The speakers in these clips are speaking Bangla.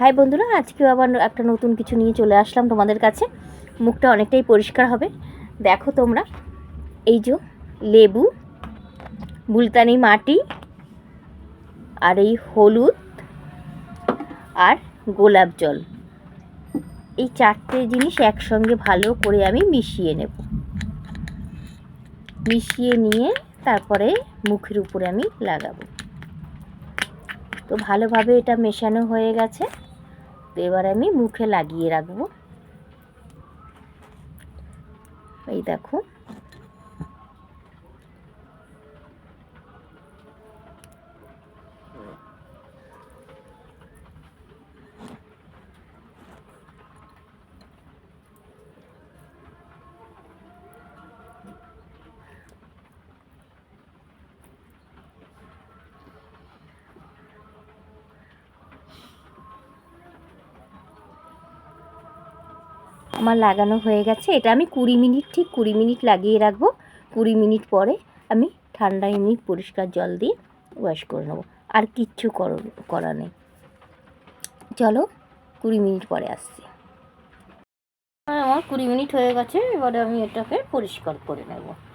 হাই বন্ধুরা, আজকেও আবার একটা নতুন কিছু নিয়ে চলে আসলাম তোমাদের কাছে। মুখটা অনেকটাই পরিষ্কার হবে। দেখো তোমরা, এই যে লেবু বুলতানি মাটি, আর এই হলুদ, আর গোলাপ জল। এই চারটে জিনিস একসঙ্গে ভালো করে আমি মিশিয়ে নেব। মিশিয়ে নিয়ে তারপরে মুখের উপরে আমি লাগাবো। তো ভালোভাবে এটা মেশানো হয়ে গেছে। তো এবার আমি মুখে লাগিয়ে রাখব। এই দেখো। আমার লাগানো হয়ে গেছে। এটা আমি কুড়ি মিনিট, ঠিক কুড়ি মিনিট লাগিয়ে রাখব। কুড়ি মিনিট পরে আমি ঠান্ডা এমনি পরিষ্কার জল দিয়ে ওয়াশ করে নেব। আর কিচ্ছু কর- নেই। চলো কুড়ি মিনিট পরে আসছি। আমার কুড়ি মিনিট হয়ে গেছে, এবারে আমি এটাকে পরিষ্কার করে নেব।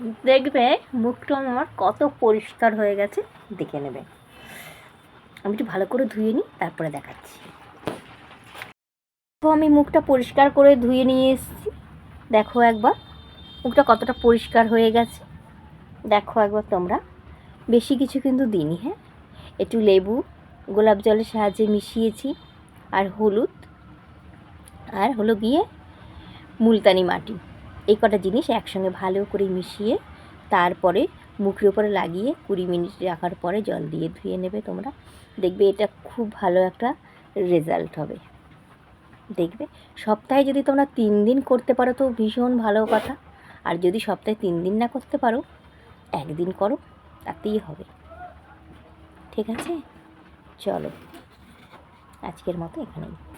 দেখবে মুখটা আমার কত পরিষ্কার হয়ে গেছে, দেখে নেবে। আমি একটু ভালো করে ধুয়ে নিই, তারপরে দেখাচ্ছি। তো আমি মুখটা পরিষ্কার করে ধুয়ে নিয়ে এসেছি। দেখো একবার, মুখটা কতটা পরিষ্কার হয়ে গেছে। দেখো একবার তোমরা। বেশি কিছু কিন্তু দিইনি হ্যাঁ? একটু লেবু, গোলাপ জলের সাহায্যে মিশিয়েছি, আর হলুদ, আর হলো গিয়ে মুলতানি মাটি। এই কটা জিনিস একসঙ্গে ভালো করে মিশিয়ে তারপরে মুখের উপরে লাগিয়ে কুড়ি মিনিট রাখার পরে জল দিয়ে ধুয়ে নেবে তোমরা। দেখবে এটা খুব ভালো একটা রেজাল্ট হবে। দেখবে? সপ্তাহে যদি তোমরা তিন দিন করতে পারো তো ভীষণ ভালো কথা। আর যদি সপ্তাহে তিন দিন না করতে পারো, একদিন করো, তাতেই হবে। ঠিক আছে? চলো। আজকের মতো এখানেই।